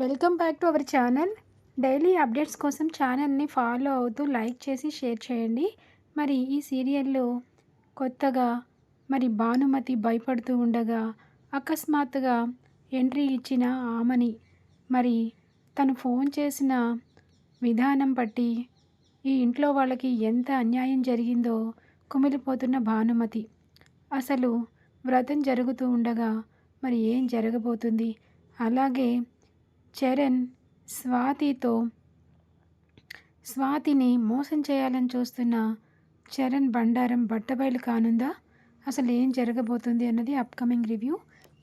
Welcome back to our channel. Daily updates కోసం ఛానల్ని follow అవుతూ లైక్ చేసి షేర్ చేయండి. మరి ఈ సీరియల్లో కొత్తగా మరి భానుమతి భయపడుతూ ఉండగా అకస్మాత్తుగా ఎంట్రీ ఇచ్చిన ఆమని మరి తను ఫోన్ చేసిన విధానం బట్టి ఈ ఇంట్లో వాళ్ళకి ఎంత అన్యాయం జరిగిందో కుమిలిపోతున్న భానుమతి. అసలు వ్రతం జరుగుతూ ఉండగా మరి ఏం జరగబోతుంది? అలాగే చరణ్ స్వాతితో స్వాతిని మోసం చేయాలని చూస్తున్న చరణ్ బండారం బట్టబయలు కానుందా? అసలు ఏం జరగబోతుంది అన్నది అప్కమింగ్ రివ్యూ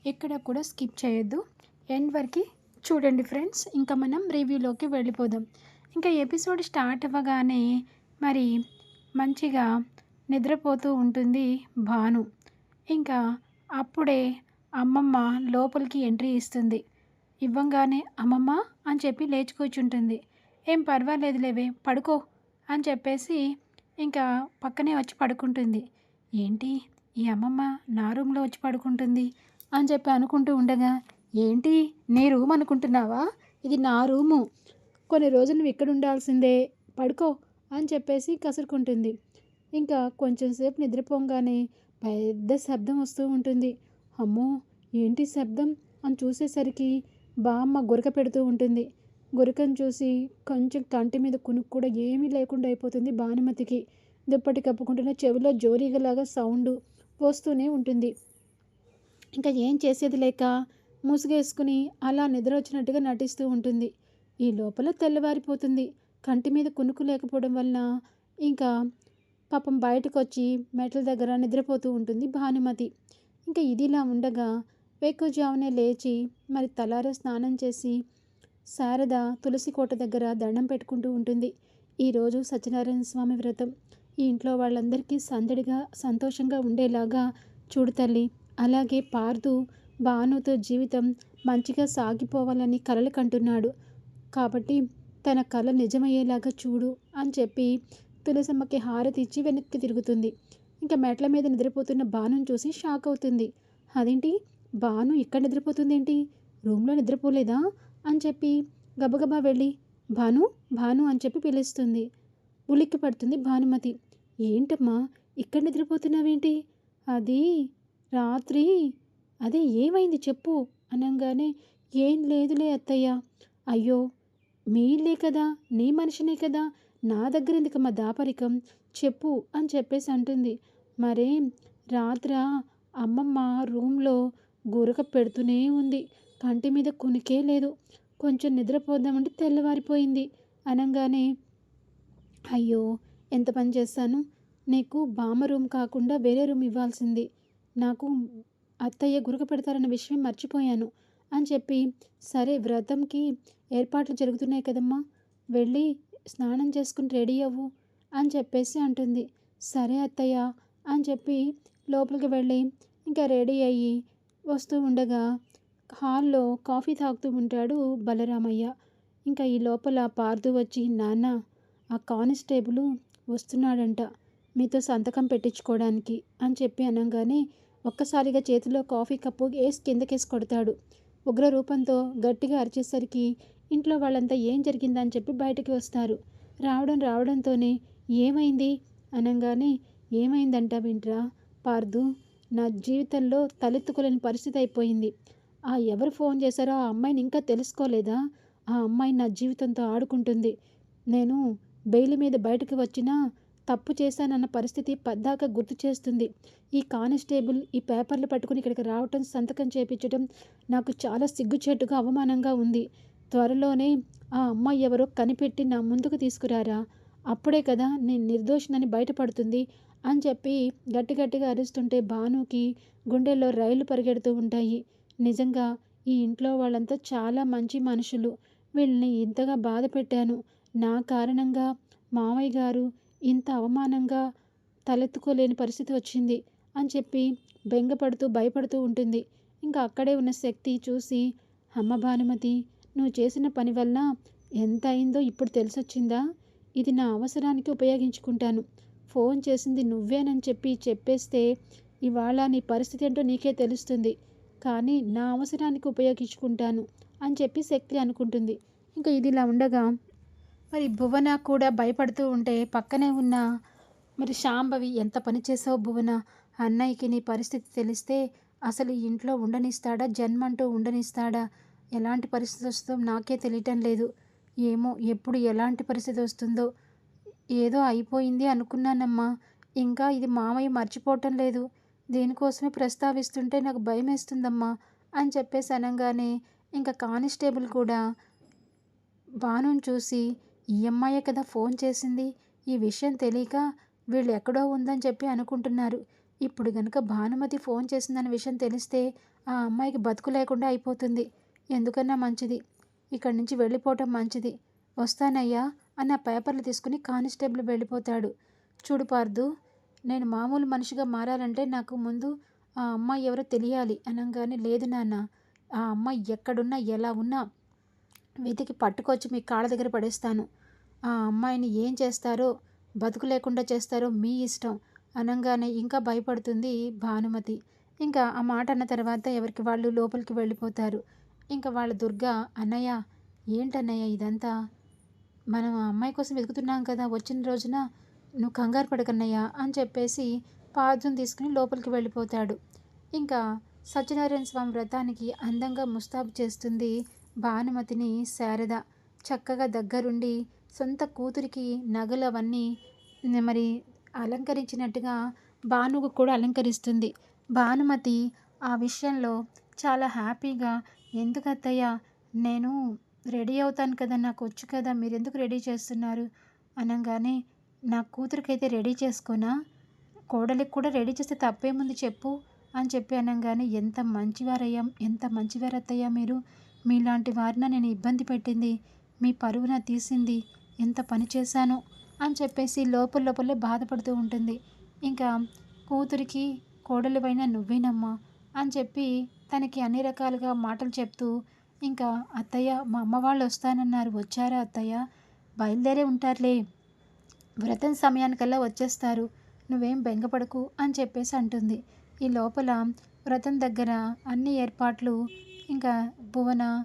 ఎక్కడ కూడా స్కిప్ చేయొద్దు. ఎండ్ వరకు చూడండి ఫ్రెండ్స్ ఇంకా మనం రివ్యూలోకి వెళ్ళిపోదాం. ఇంకా ఎపిసోడ్ స్టార్ట్ అవ్వగానే మరి మంచిగా నిద్రపోతూ ఉంటుంది భాను. ఇంకా అప్పుడే అమ్మమ్మ లోపలికి ఎంట్రీ ఇస్తుంది. ఇవ్వంగానే అమ్మమ్మ అని చెప్పి లేచి కూర్చుంటుంది. ఏం పర్వాలేదులేవే పడుకో అని చెప్పేసి ఇంకా పక్కనే వచ్చి పడుకుంటుంది. ఏంటి ఈ అమ్మమ్మ నా రూమ్లో వచ్చి పడుకుంటుంది అని చెప్పి అనుకుంటూ ఉండగా ఏంటి నీ రూమ్ అనుకుంటున్నావా? ఇది నా రూము. కొన్ని రోజులు నువ్వు ఇక్కడ ఉండాల్సిందే పడుకో అని చెప్పేసి కసురుకుంటుంది. ఇంకా కొంచెం సేపు నిద్రపోగానే పెద్ద శబ్దం వస్తూ ఉంటుంది. అమ్మో ఏంటి శబ్దం? అని చూసేసరికి బామ్మ గురక పెడుతూ ఉంటుంది. గురకను చూసి కొంచెం కంటి మీద కునుకు కూడా ఏమీ లేకుండా అయిపోతుంది భానుమతికి. దుప్పటి కప్పుకుంటున్న చెవిలో జోరీగలాగా సౌండ్ వస్తూనే ఉంటుంది. ఇంకా ఏం చేసేది లేక ముసుగేసుకుని అలా నిద్ర వచ్చినట్టుగా నటిస్తూ ఉంటుంది. ఈ లోపల తెల్లవారిపోతుంది. కంటి మీద కునుకు లేకపోవడం వలన ఇంకా పాపం బయటకు వచ్చి మెట్ల దగ్గర నిద్రపోతూ ఉంటుంది భానుమతి. ఇంకా ఇదిలా ఉండగా వేకుజామునే లేచి మరి తలారో స్నానం చేసి శారద తులసి కోట దగ్గర దండం పెట్టుకుంటూ ఉంటుంది. ఈరోజు సత్యనారాయణ స్వామి వ్రతం. ఈ ఇంట్లో వాళ్ళందరికీ సందడిగా సంతోషంగా ఉండేలాగా చూడు తల్లి. అలాగే పార్దు భానుతో జీవితం మంచిగా సాగిపోవాలని కలలు కంటున్నాడు. కాబట్టి తన కళ నిజమయ్యేలాగా చూడు అని చెప్పి తులసమ్మకి హారతి ఇచ్చి వెనక్కి తిరుగుతుంది. ఇంకా మెట్ల మీద నిద్రపోతున్న బాణం చూసి షాక్ అవుతుంది. అదేంటి? భాను ఇక్కడ నిద్రపోతుందేంటి? రూమ్లో నిద్రపోలేదా? అని చెప్పి గబగబా వెళ్ళి భాను భాను అని చెప్పి పిలుస్తుంది. ఉలిక్కి పడుతుంది భానుమతి. ఏంటమ్మా ఇక్కడ నిద్రపోతున్నావేంటి? అది రాత్రి. అదే ఏమైంది చెప్పు అనగానే. ఏం లేదులే అత్తయ్య. అయ్యో మీలే కదా నీ మనిషినే కదా నా దగ్గర ఎందుకమ్మా దాపరికం? చెప్పు అని చెప్పేసి అంటుంది. మరేం రాత్ర అమ్మమ్మ రూమ్లో గురక పెడుతూనే ఉంది. కంటి మీద కునికే లేదు. కొంచెం నిద్రపోదామంటే తెల్లవారిపోయింది. అనగానే అయ్యో ఎంత పని చేస్తాను? నీకు బామ రూమ్ కాకుండా వేరే రూమ్ ఇవ్వాల్సింది. నాకు అత్తయ్య గురక పెడతారన్న విషయం మర్చిపోయాను అని చెప్పి సరే వ్రతంకి ఏర్పాట్లు జరుగుతున్నాయి కదమ్మా. వెళ్ళి స్నానం చేసుకుని రెడీ అవ్వు అని చెప్పేసి అంటుంది. సరే అత్తయ్య అని చెప్పి లోపలికి వెళ్ళి ఇంకా రెడీ అయ్యి వస్తూ ఉండగా హాల్లో కాఫీ తాగుతూ ఉంటాడు బలరామయ్య. ఇంకా ఈ లోపల పార్దు వచ్చి నాన్న ఆ కానిస్టేబుల్ వస్తున్నాడంట మీతో సంతకం పెట్టించుకోవడానికి అని చెప్పి అనగానే ఒక్కసారిగా చేతిలో కాఫీ కప్పు వేసి కిందకేసి కొడతాడు. ఉగ్ర రూపంతో గట్టిగా అరిచేసరికి ఇంట్లో వాళ్ళంతా ఏం జరిగిందని చెప్పి బయటికి వస్తారు. రావడం రావడంతోనే ఏమైంది? అనగానే ఏమైందంట వింట్రా పార్దు? నా జీవితంలో తలెత్తుకోలేని పరిస్థితి అయిపోయింది. ఆ ఎవరు ఫోన్ చేశారో ఆ అమ్మాయిని ఇంకా తెలుసుకోలేదా? ఆ అమ్మాయి నా జీవితంతో ఆడుకుంటుంది. నేను బెయిల్ మీద బయటకు వచ్చినా తప్పు చేశానన్న పరిస్థితి పద్దాక గుర్తు చేస్తుంది. ఈ కానిస్టేబుల్ ఈ పేపర్లు పట్టుకుని ఇక్కడికి రావటం సంతకం చేపించడం నాకు చాలా సిగ్గుచేటుగా అవమానంగా ఉంది. త్వరలోనే ఆ అమ్మాయి ఎవరో కనిపెట్టి నా ముందుకు తీసుకురారా? అప్పుడే కదా నేను నిర్దోషినని బయటపడుతుంది. అని చెప్పి గట్టి గట్టిగా అరుస్తుంటే భానుకి గుండెల్లో రైలు పరిగెడుతూ ఉంటాయి. నిజంగా ఈ ఇంట్లో వాళ్ళంతా చాలా మంచి మనుషులు. వీళ్ళని ఇంతగా బాధ పెట్టాను. నా కారణంగా మామయ్య గారు ఇంత అవమానంగా తలెత్తుకోలేని పరిస్థితి వచ్చింది అని చెప్పి బెంగపడుతూ భయపడుతూ ఉంటుంది. ఇంకా అక్కడే ఉన్న శక్తి చూసి అమ్మ భానుమతి నువ్వు చేసిన పని వల్ల ఎంత అయిందో ఇప్పుడు తెలిసొచ్చిందా? ఇది నా అవసరానికి ఉపయోగించుకుంటాను. ఫోన్ చేసింది నువ్వేనని చెప్పి చెప్పేస్తే ఇవాళ నీ పరిస్థితి ఏంటో నీకే తెలుస్తుంది. కానీ నా అవసరానికి ఉపయోగించుకుంటాను అని చెప్పి శక్తి అనుకుంటుంది. ఇంకా ఇది ఇలా ఉండగా మరి భువన కూడా భయపడుతూ ఉంటే పక్కనే ఉన్న మరి శాంభవి ఎంత పని చేసావు భువన? అన్నయ్యకి నీ పరిస్థితి తెలిస్తే అసలు ఈ ఇంట్లో ఉండనిస్తాడా? జన్మంటూ ఉండనిస్తాడా? ఎలాంటి పరిస్థితి వస్తుందో నాకే తెలియటం లేదు. ఏమో ఎప్పుడు ఎలాంటి పరిస్థితి వస్తుందో ఏదో అయిపోయింది అనుకున్నానమ్మా. ఇంకా ఇది మామయ్య మర్చిపోవటం లేదు. దీనికోసమే ప్రస్తావిస్తుంటే నాకు భయం వేస్తుందమ్మా అని చెప్పేసి అనగానే ఇంకా కానిస్టేబుల్ కూడా భానుని చూసి ఈ అమ్మాయే కదా ఫోన్ చేసింది. ఈ విషయం తెలియక వీళ్ళు ఎక్కడో ఉందని చెప్పి అనుకుంటున్నారు. ఇప్పుడు గనుక భానుమతి ఫోన్ చేసిందన్న విషయం తెలిస్తే ఆ అమ్మాయికి బతుకు లేకుండా అయిపోతుంది. ఎందుకన్నా మంచిది? ఇక్కడి నుంచి వెళ్ళిపోవటం మంచిది. వస్తానయ్యా. అని ఆ పేపర్లు తీసుకుని కానిస్టేబుల్ వెళ్ళిపోతాడు. చూడు పార్దు నేను మామూలు మనిషిగా మారాలంటే నాకు ముందు ఆ అమ్మాయి ఎవరో తెలియాలి అనగానే లేదు నాన్న ఆ అమ్మాయి ఎక్కడున్నా ఎలా ఉన్నా వెతికి పట్టుకొచ్చి మీ కాళ్ళ దగ్గర పడేస్తాను. ఆ అమ్మాయిని ఏం చేస్తారో బతుకు లేకుండా చేస్తారో మీ ఇష్టం అనగానే ఇంకా భయపడుతుంది భానుమతి. ఇంకా ఆ మాట అన్న తర్వాత ఎవరికి వాళ్ళు లోపలికి వెళ్ళిపోతారు. ఇంకా వాళ్ళ దుర్గా అన్నయ్య ఏంటన్నయ్య ఇదంతా? మనం ఆ అమ్మాయి కోసం వెతుకుతున్నాం కదా వచ్చిన రోజున నువ్వు కంగారు పడకన్నయ్యా అని చెప్పేసి పాదం తీసుకుని లోపలికి వెళ్ళిపోతాడు. ఇంకా సత్యనారాయణ స్వామి వ్రతానికి అందంగా ముస్తాబు చేస్తుంది భానుమతిని శారద. చక్కగా దగ్గరుండి సొంత కూతురికి నగలు అవన్నీ మరి అలంకరించినట్టుగా భానుకు కూడా అలంకరిస్తుంది. భానుమతి ఆ విషయంలో చాలా హ్యాపీగా ఎందుకత్తయ్యా నేను రెడీ అవుతాను కదా నాకు వచ్చు కదా మీరు ఎందుకు రెడీ చేస్తున్నారు? అనగానే నా కూతురికైతే రెడీ చేసుకోనా? కోడలికి కూడా రెడీ చేస్తే తప్పేముంది చెప్పు అని చెప్పి అనగానే ఎంత మంచివారయ్యా ఎంత మంచివారత్తయ్యా మీరు. మీలాంటి వారిన నేను ఇబ్బంది పెట్టింది మీ పరువున తీసింది ఎంత పని చేశాను అని చెప్పేసి లోపల లోపలే బాధపడుతూ ఉంటుంది. ఇంకా కూతురికి కోడలివైన నువ్వేనమ్మా అని చెప్పి తనకి అన్ని రకాలుగా మాటలు చెప్తూ ఇంకా అత్తయ్య మా అమ్మ వాళ్ళు వస్తానన్నారు. వచ్చారా అత్తయ్య? బయలుదేరే ఉంటారులే. వ్రతం సమయానికల్లా వచ్చేస్తారు. నువ్వేం బెంగపడకు అని చెప్పేసి అంటుంది. ఈ లోపల వ్రతం దగ్గర అన్ని ఏర్పాట్లు ఇంకా భువన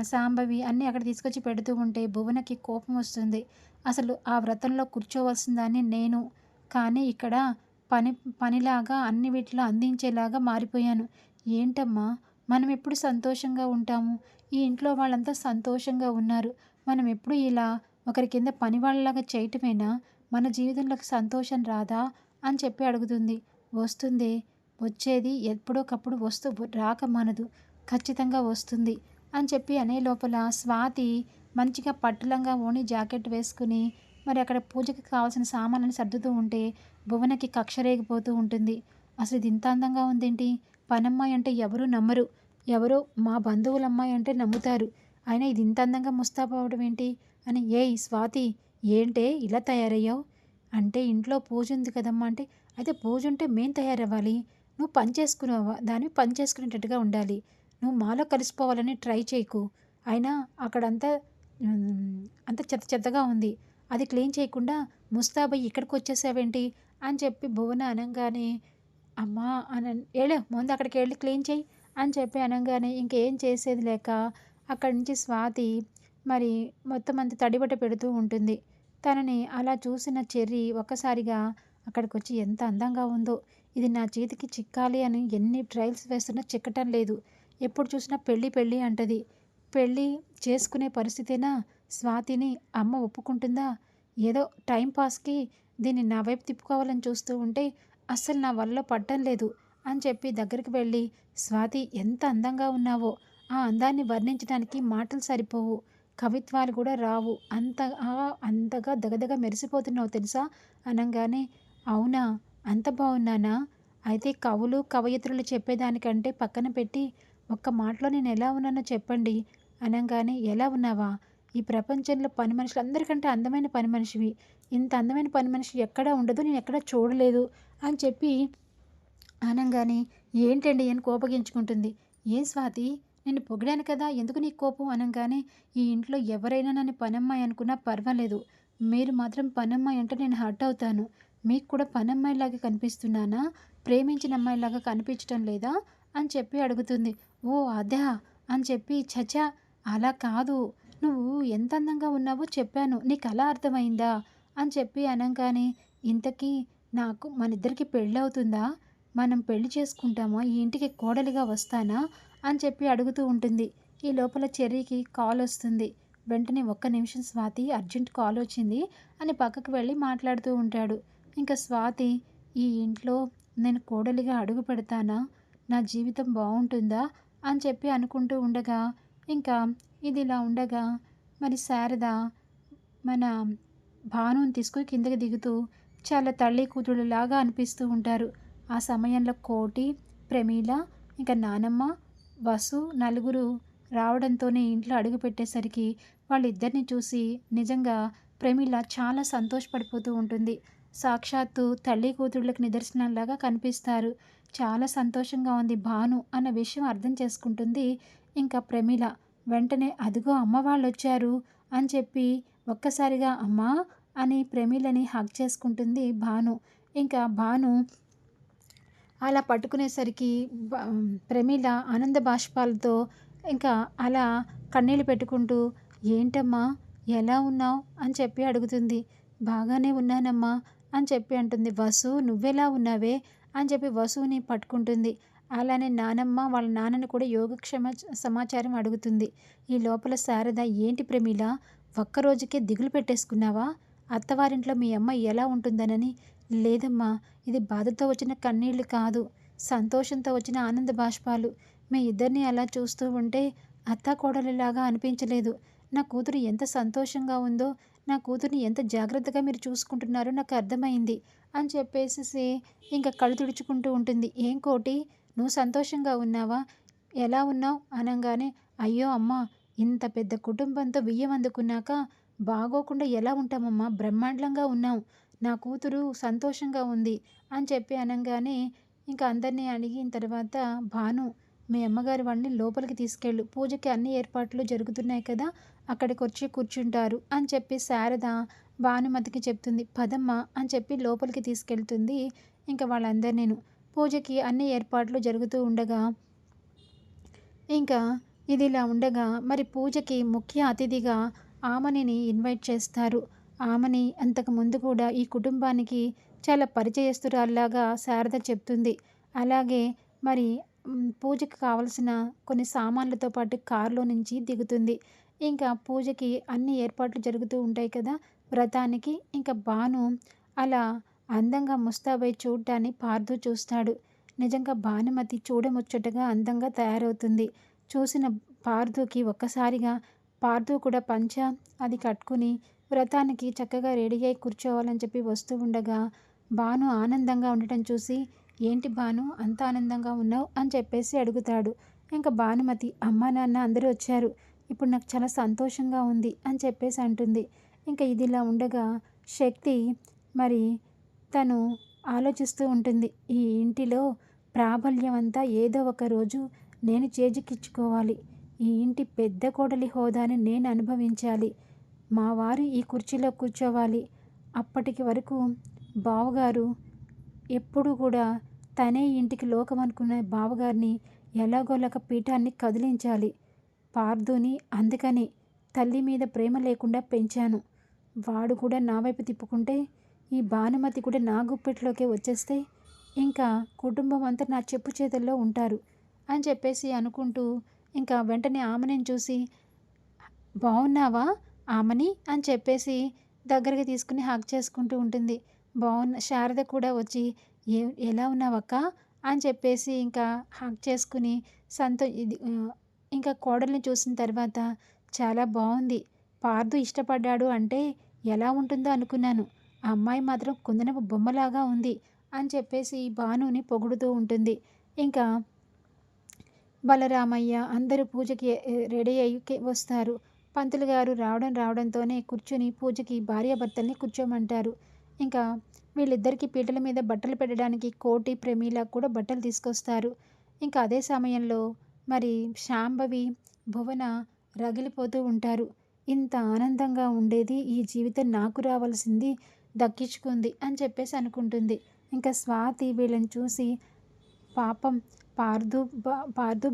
సాంబవి అన్నీ అక్కడ తీసుకొచ్చి పెడుతూ ఉంటే భువనకి కోపం వస్తుంది. అసలు ఆ వ్రతంలో కూర్చోవలసిందని నేను. కానీ ఇక్కడ పని పనిలాగా అన్ని వీటిలో అందించేలాగా మారిపోయాను. ఏంటమ్మా మనం ఎప్పుడు సంతోషంగా ఉంటాము? ఈ ఇంట్లో వాళ్ళంతా సంతోషంగా ఉన్నారు. మనం ఎప్పుడు ఇలా ఒకరి కింద పని వాళ్ళలాగా చేయటమేనా? మన జీవితంలోకి సంతోషం రాదా? అని చెప్పి అడుగుతుంది. వస్తుంది. వచ్చేది ఎప్పుడోకప్పుడు వస్తూ రాక మనదు. ఖచ్చితంగా వస్తుంది అని చెప్పి అనే లోపల స్వాతి మంచిగా పట్టులంగా ఓని జాకెట్ వేసుకుని మరి అక్కడ పూజకి కావాల్సిన సామాన్లను సర్దుతూ ఉంటే భువనకి కక్ష రేగిపోతూ ఉంటుంది. అసలు ఇది ఇంత అందంగా ఉందేంటి? పనమ్మాయి అంటే ఎవరూ నమ్మరు. ఎవరో మా బంధువుల అమ్మాయి అంటే నమ్ముతారు. అయినా ఇది ఇంత అందంగా ముస్తాబవడం ఏంటి? అని ఏయ్ స్వాతి ఏంటే ఇలా తయారయ్యావు? అంటే ఇంట్లో పూజ ఉంది కదమ్మా అంటే అయితే పూజ ఉంటే మేం తయారవ్వాలి. నువ్వు పని చేసుకున్నావా? దాన్ని పని చేసుకునేటట్టుగా ఉండాలి. నువ్వు మాలో కలిసిపోవాలని ట్రై చేయకు. అయినా అక్కడంతా అంత చెత్త చెత్తగా ఉంది. అది క్లీన్ చేయకుండా ముస్తాబై ఇక్కడికి వచ్చేసావేంటి? అని చెప్పి భువన అనగానే అమ్మా అన ఏలే ముందు అక్కడికి వెళ్ళి క్లీన్ చేయి. అని చెప్పి అనగానే ఇంకేం చేసేది లేక అక్కడి నుంచి స్వాతి మరి మొత్తం అంత తడిబట్ట పెడుతూ ఉంటుంది. తనని అలా చూసిన చెర్రి ఒక్కసారిగా అక్కడికి వచ్చి ఎంత అందంగా ఉందో. ఇది నా చేతికి చిక్కాలి అని ఎన్ని ట్రయల్స్ వేస్తున్నా చిక్కటం లేదు. ఎప్పుడు చూసినా పెళ్ళి పెళ్ళి అంటది. పెళ్ళి చేసుకునే పరిస్థితేనా? స్వాతిని అమ్మ ఒప్పుకుంటుందా? ఏదో టైంపాస్కి దీన్ని నా వైపు తిప్పుకోవాలని చూస్తూ ఉంటే అస్సలు నా వల్ల పడ్డం లేదు. అని చెప్పి దగ్గరికి వెళ్ళి స్వాతి ఎంత అందంగా ఉన్నావో. ఆ అందాన్ని వర్ణించడానికి మాటలు సరిపోవు. కవిత్వాలు కూడా రావు. అంత అంతగా దగదగ మెరిసిపోతున్నావు తెలుసా? అనగానే అవునా? అంత బాగున్నానా? అయితే కవులు కవయిత్రులు చెప్పేదానికంటే పక్కన పెట్టి ఒక్క మాటలో నేను ఎలా ఉన్నానో చెప్పండి. అనగానే ఎలా ఉన్నావా? ఈ ప్రపంచంలో పని మనుషులు అందరికంటే అందమైన పని మనిషివి. ఇంత అందమైన పని మనిషి ఎక్కడా ఉండదు. నేను ఎక్కడా చూడలేదు. అని చెప్పి అనగానే ఏంటండి అని కోపగించుకుంటుంది. ఏం స్వాతి నేను పొగిడాను కదా ఎందుకు నీ కోపం? అనగానే ఈ ఇంట్లో ఎవరైనా నన్ను పనమ్మాయి అనుకున్నా పర్వాలేదు. మీరు మాత్రం పనమ్మాయి అంటే నేను హర్ట్ అవుతాను. మీకు కూడా పనమ్మాయిలాగా కనిపిస్తున్నానా? ప్రేమించిన అమ్మాయిలాగా కనిపించడం లేదా? అని చెప్పి అడుగుతుంది. ఓ అదా అని చెప్పి చచా అలా కాదు. నువ్వు ఎంత అందంగా ఉన్నావో చెప్పాను. నీకు అలా అర్థమైందా? అని చెప్పి అనగానే ఇంతకీ నాకు మన ఇద్దరికి పెళ్ళవుతుందా? మనం పెళ్ళి చేసుకుంటామా? ఈ ఇంటికి కోడలిగా వస్తానా? అని చెప్పి అడుగుతూ ఉంటుంది. ఈ లోపల చెర్రీకి కాల్ వస్తుంది. వెంటనే ఒక్క నిమిషం స్వాతి అర్జెంట్ కాల్ వచ్చింది అని పక్కకు వెళ్ళి మాట్లాడుతూ ఉంటాడు. ఇంకా స్వాతి ఈ ఇంట్లో నేను కోడలిగా అడుగు పెడతానా? నా జీవితం బాగుంటుందా? అని చెప్పి అనుకుంటూ ఉండగా ఇంకా ఇది ఇలా ఉండగా మరి శారద మన భానుని తీసుకుని కిందకి దిగుతూ చాలా తల్లి కూతురులాగా అనిపిస్తూ ఉంటారు. ఆ సమయంలో కోటి ప్రమీల ఇంకా నానమ్మ వసు నలుగురు రావడంతోనే ఇంట్లో అడుగు పెట్టేసరికి వాళ్ళిద్దరిని చూసి నిజంగా ప్రమీల చాలా సంతోషపడిపోతూ ఉంటుంది. సాక్షాత్తు తల్లి కూతుళ్ళకి నిదర్శనంలాగా కనిపిస్తారు. చాలా సంతోషంగా ఉంది భాను అన్న విషయం అర్థం చేసుకుంటుంది ఇంకా ప్రమీల. వెంటనే అదిగో అమ్మ వాళ్ళు వచ్చారు అని చెప్పి ఒక్కసారిగా అమ్మా అని ప్రమీలని హక్ చేసుకుంటుంది భాను. ఇంకా భాను అలా పట్టుకునేసరికి ప్రమీల ఆనంద బాష్పాలతో ఇంకా అలా కన్నీళ్ళు పెట్టుకుంటూ ఏంటమ్మా ఎలా ఉన్నావు? అని చెప్పి అడుగుతుంది. బాగానే ఉన్నానమ్మా అని చెప్పి అంటుంది. వసు నువ్వెలా ఉన్నావే? అని చెప్పి వసుని పట్టుకుంటుంది. అలానే నానమ్మ వాళ్ళ నాన్నని కూడా యోగక్షేమ సమాచారం అడుగుతుంది. ఈ లోపల శారద ఏంటి ప్రమీల? ఒక్కరోజుకే దిగులు పెట్టేసుకున్నావా? అత్తవారింట్లో మీ అమ్మ ఎలా ఉంటుందనని లేదమ్మా ఇది బాధతో వచ్చిన కన్నీళ్ళు కాదు సంతోషంతో వచ్చిన ఆనంద బాష్పాలు. మీ ఇద్దరిని అలా చూస్తూ ఉంటే అత్త కోడలిలాగా అనిపించలేదు. నా కూతురు ఎంత సంతోషంగా ఉందో నా కూతుర్ని ఎంత జాగ్రత్తగా మీరు చూసుకుంటున్నారో నాకు అర్థమైంది అని చెప్పేసి ఇంకా కళ్ళు తుడుచుకుంటూ ఉంటుంది. ఏం కోటి నువ్వు సంతోషంగా ఉన్నావా? ఎలా ఉన్నావు? అనగానే అయ్యో అమ్మ ఇంత పెద్ద కుటుంబంతో బియ్యం అందుకున్నాక బాగోకుండా ఎలా ఉంటామమ్మా? బ్రహ్మాండంగా ఉన్నాం నా కూతురు సంతోషంగా ఉంది అని చెప్పి అనగానే ఇంకా అందరినీ అడిగిన తర్వాత భాను మీ అమ్మగారి వాళ్ళని లోపలికి తీసుకెళ్ళు. పూజకి అన్ని ఏర్పాట్లు జరుగుతున్నాయి కదా అక్కడికి వచ్చి కూర్చుంటారు అని చెప్పి శారద భానుమతికి చెప్తుంది. పదమ్మ అని చెప్పి లోపలికి తీసుకెళ్తుంది ఇంకా వాళ్ళందరూ నేను పూజకి అన్ని ఏర్పాట్లు జరుగుతూ ఉండగా ఇంకా ఇది ఇలా ఉండగా మరి పూజకి ముఖ్య అతిథిగా ఆమెని ఇన్వైట్ చేస్తారు. ఆమెని అంతకు ముందు కూడా ఈ కుటుంబానికి చాలా పరిచయస్తురాల్లాగా శారద చెప్తుంది. అలాగే మరి పూజకి కావలసిన కొన్ని సామాన్లతో పాటు కారులో నుంచి దిగుతుంది. ఇంకా పూజకి అన్ని ఏర్పాట్లు జరుగుతూ ఉంటాయి కదా వ్రతానికి. ఇంకా భాను అలా అందంగా ముస్తాబై చూడ్డాన్ని పార్థు చూస్తాడు. నిజంగా భానుమతి చూడముచ్చటగా అందంగా తయారవుతుంది. చూసిన పార్థుకి ఒక్కసారిగా పార్థు కూడా పంచ అది కట్టుకుని వ్రతానికి చక్కగా రెడీ అయి కూర్చోవాలని చెప్పి వస్తూ ఉండగా భాను ఆనందంగా ఉండటం చూసి ఏంటి భాను అంత ఆనందంగా ఉన్నావు? అని చెప్పేసి అడుగుతాడు. ఇంకా భానుమతి అమ్మా నాన్న అందరూ వచ్చారు. ఇప్పుడు నాకు చాలా సంతోషంగా ఉంది అని చెప్పేసి అంటుంది. ఇంకా ఇదిలా ఉండగా శక్తి మరి తను ఆలోచిస్తూ ఉంటుంది. ఈ ఇంటిలో ప్రాబల్యం అంతా ఏదో ఒక రోజు నేను చేజిక్కించుకోవాలి ఈ ఇంటి పెద్ద కోడలి హోదాని నేను అనుభవించాలి. మా వారు ఈ కుర్చీలో కూర్చోవాలి. అప్పటికి వరకు బావగారు ఎప్పుడు కూడా తనే ఇంటికి లోకం అనుకున్న బావగారిని ఎలాగోలక పీఠాన్ని కదిలించాలి. పార్థుని అందుకని తల్లి మీద ప్రేమ లేకుండా పెంచాను. వాడు కూడా నా వైపు తిప్పుకుంటే ఈ భానుమతి కూడా నా గుప్పెట్లోకి వచ్చేస్తే ఇంకా కుటుంబం అంతా నా చెప్పు చేతుల్లో ఉంటారు అని చెప్పేసి అనుకుంటూ ఇంకా వెంటనే ఆమెను చూసి బాగున్నావా ఆమని అని చెప్పేసి దగ్గరికి తీసుకుని హక్ చేసుకుంటూ ఉంటుంది. బాగున్న శారద కూడా వచ్చి ఏ ఎలా ఉన్నావక్క? అని చెప్పేసి ఇంకా హక్ చేసుకుని సంతో ఇది ఇంకా కోడల్ని చూసిన తర్వాత చాలా బాగుంది పార్దు ఇష్టపడ్డాడు అంటే ఎలా ఉంటుందో అనుకున్నాను. ఆ అమ్మాయి మాత్రం కుందనపు బొమ్మలాగా ఉంది అని చెప్పేసి భానుని పొగుడుతూ ఉంటుంది. ఇంకా బలరామయ్య అందరూ పూజకి రెడీ అయ్యి వస్తారు. పంతులు గారు రావడం రావడంతోనే కూర్చుని పూజకి భార్యాభర్తల్ని కూర్చోమంటారు. ఇంకా వీళ్ళిద్దరికీ పీటల మీద బట్టలు పెట్టడానికి కోటి ప్రమీల కూడా బట్టలు తీసుకొస్తారు. ఇంకా అదే సమయంలో మరి శాంభవి భువన రగిలిపోతూ ఉంటారు. ఇంత ఆనందంగా ఉండేది ఈ జీవితం నాకు రావాల్సింది దక్కించుకుంది అని చెప్పేసి అనుకుంటుంది. ఇంకా స్వాతి వీళ్ళని చూసి పాపం పార్దు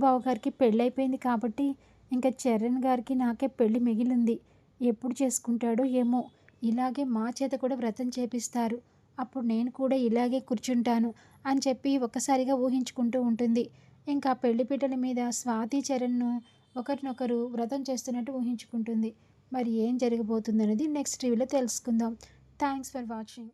బా గారికి పెళ్ళైపోయింది కాబట్టి ఇంకా చరణ్ గారికి నాకే పెళ్ళి మిగిలింది. ఎప్పుడు చేసుకుంటాడో ఏమో. ఇలాగే మా చేత కూడా వ్రతం చేపిస్తారు. అప్పుడు నేను కూడా ఇలాగే కూర్చుంటాను అని చెప్పి ఒక్కసారిగా ఊహించుకుంటూ ఉంటుంది. ఇంకా పెళ్ళిపీటల మీద స్వాతి చరణ్ను ఒకరినొకరు వ్రతం చేస్తున్నట్టు ఊహించుకుంటుంది. మరి ఏం జరగబోతుంది అనేది నెక్స్ట్ రివ్యూలో తెలుసుకుందాం. Thanks for watching.